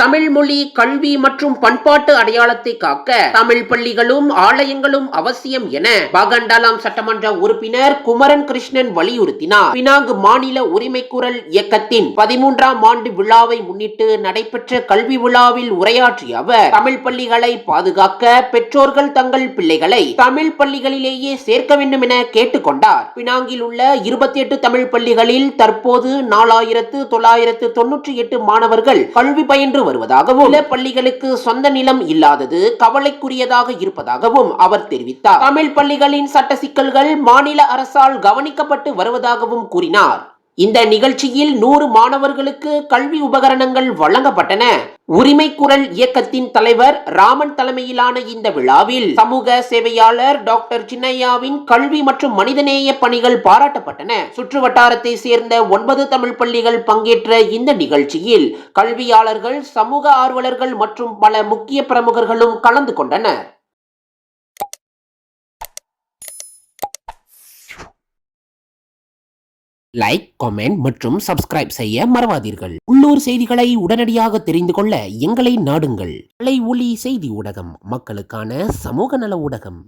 தமிழ் மொழி கல்வி மற்றும் பண்பாட்டு அடையாளத்தை காக்க தமிழ் பள்ளிகளும் ஆலயங்களும் அவசியம் என பாகண்டாலாம் சட்டமன்ற உறுப்பினர் குமரன் கிருஷ்ணன் வலியுறுத்தினார். பினாங்கு மாநில உரிமை குரல் இயக்கத்தின் பதிமூன்றாம் ஆண்டு விழாவை முன்னிட்டு நடைபெற்ற கல்வி விழாவில் உரையாற்றிய அவர் தமிழ் பள்ளிகளை பாதுகாக்க பெற்றோர்கள் தங்கள் பிள்ளைகளை தமிழ் பள்ளிகளிலேயே சேர்க்க வேண்டும் என கேட்டுக்கொண்டார். பினாங்கில் உள்ள இருபத்தி எட்டு தமிழ் பள்ளிகளில் தற்போது நாலாயிரத்து தொள்ளாயிரத்து தொன்னூற்றி எட்டு மாணவர்கள் கல்வி பயின்று வருவதாகவும் சில பள்ளிகளுக்கு சொந்த நிலம் இல்லாதது கவலைக்குரியதாக இருப்பதாகவும் அவர் தெரிவித்தார். தமிழ் பள்ளிகளின் சட்ட சிக்கல்கள் மாநில அரசால் கவனிக்கப்பட்டு வருவதாகவும் கூறினார். இந்த நிகழ்ச்சியில் நூறு மாணவர்களுக்கு கல்வி உபகரணங்கள் வழங்கப்பட்டன. உரிமை குரல் இயக்கத்தின் தலைவர் ராமன் தலைமையிலான இந்த விழாவில் சமூக சேவையாளர் டாக்டர் சின்னையாவின் கல்வி மற்றும் மனிதநேய பணிகள் பாராட்டப்பட்டன. சுற்று வட்டாரத்தை சேர்ந்த ஒன்பது தமிழ் பள்ளிகள் பங்கேற்ற இந்த நிகழ்ச்சியில் கல்வியாளர்கள் சமூக ஆர்வலர்கள் மற்றும் பல முக்கிய பிரமுகர்களும் கலந்து கொண்டனர். லைக் கமெண்ட் மற்றும் சப்ஸ்கிரைப் செய்ய மறவாதீர்கள். உள்ளூர் செய்திகளை உடனடியாக தெரிந்து கொள்ள எங்களை நாடுங்கள். கலை ஒளி செய்தி ஊடகம் மக்களுக்கான சமூக நல ஊடகம்.